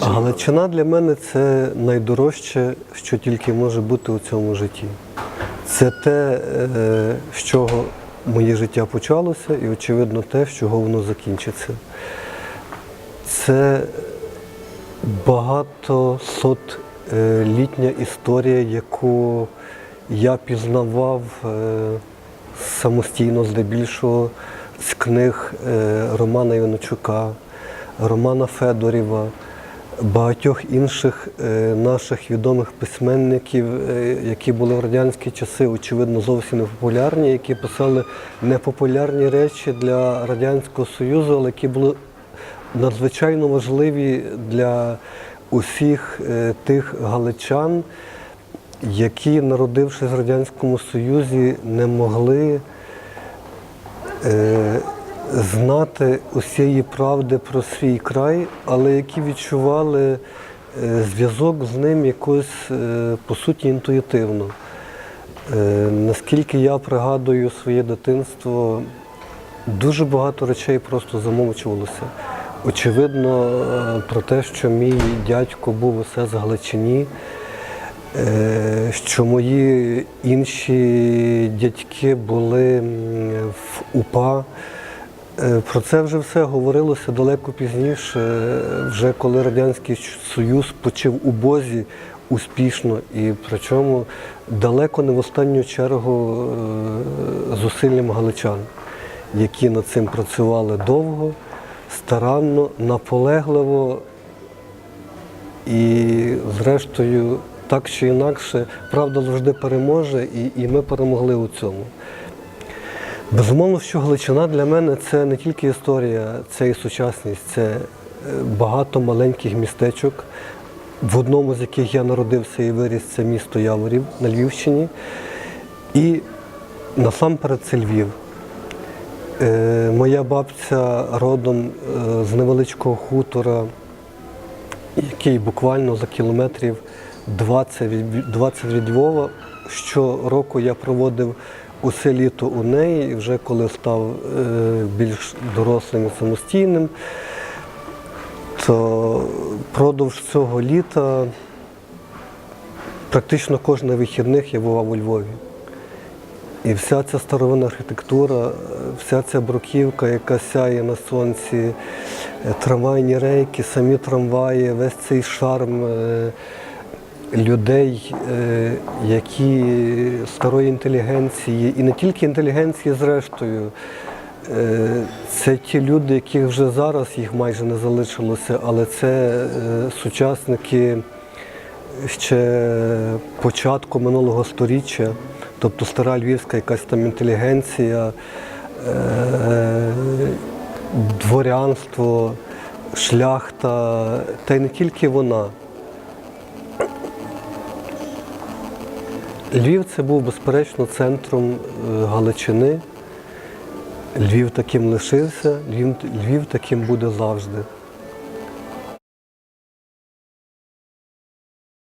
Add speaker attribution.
Speaker 1: Галичина для мене це найдорожче, що тільки може бути у цьому житті. Це те, е, з чого моє життя почалося, і, очевидно, те, з чого воно закінчиться. Це багато сот е, історія, яку я пізнавав е, самостійно здебільшого з книг Романа Іванчука, Романа Федорєва, багатьох інших е, наших відомих письменників, е, які були в радянські часи, очевидно, зовсім не популярні, які писали непопулярні речі для Радянського Союзу, але які були надзвичайно важливі для усіх е, тих галичан, які, народившись в Радянському Союзі, не могли знати усієї правди про свій край, але які відчували е, зв'язок з ним якось е, по суті інтуїтивно. Е, Наскільки я пригадую своє дитинство, дуже багато речей просто замовчувалося. Очевидно, про те, що мій дядько був усе з Галичині, що мої інші дядьки були в УПА. Е, Про це вже все говорилося далеко пізніше, е, вже коли Радянський Союз почив у Бозі успішно і причому далеко не в останню чергу е, зусиллям галичан, які над цим працювали довго, старанно, наполегливо і, зрештою, так чи інакше, правда завжди переможе, і, і ми перемогли у цьому. Безумовно, що Галичина для мене це не тільки історія, це і сучасність, це е, багато маленьких містечок, в одному з яких я народився і виріс, це місто Яворів на Львівщині. І насамперед це Львів. Е, Моя бабця родом е, з невеличкого хутора, який буквально за кілометрів 20 від, 20 від Львова. Щороку я проводив усе літо у неї, і вже коли став е, більш дорослим і самостійним, то впродовж цього літа практично кожних вихідних я бував у Львові. І вся ця старовинна архітектура, е, вся ця бруківка, яка сяє на сонці, е, трамвайні рейки, самі трамваї, весь цей шарм людей, е, які старої інтелігенції, і не тільки інтелігенції, зрештою. Е, Це ті люди, яких вже зараз їх майже не залишилося, але це е, сучасники ще початку минулого століття, тобто стара львівська якась там інтелігенція, дворянство, шляхта, та й не тільки вона. Львів це був безперечно центром е, Галичини. Львів таким лишився, Львів, Львів таким буде завжди.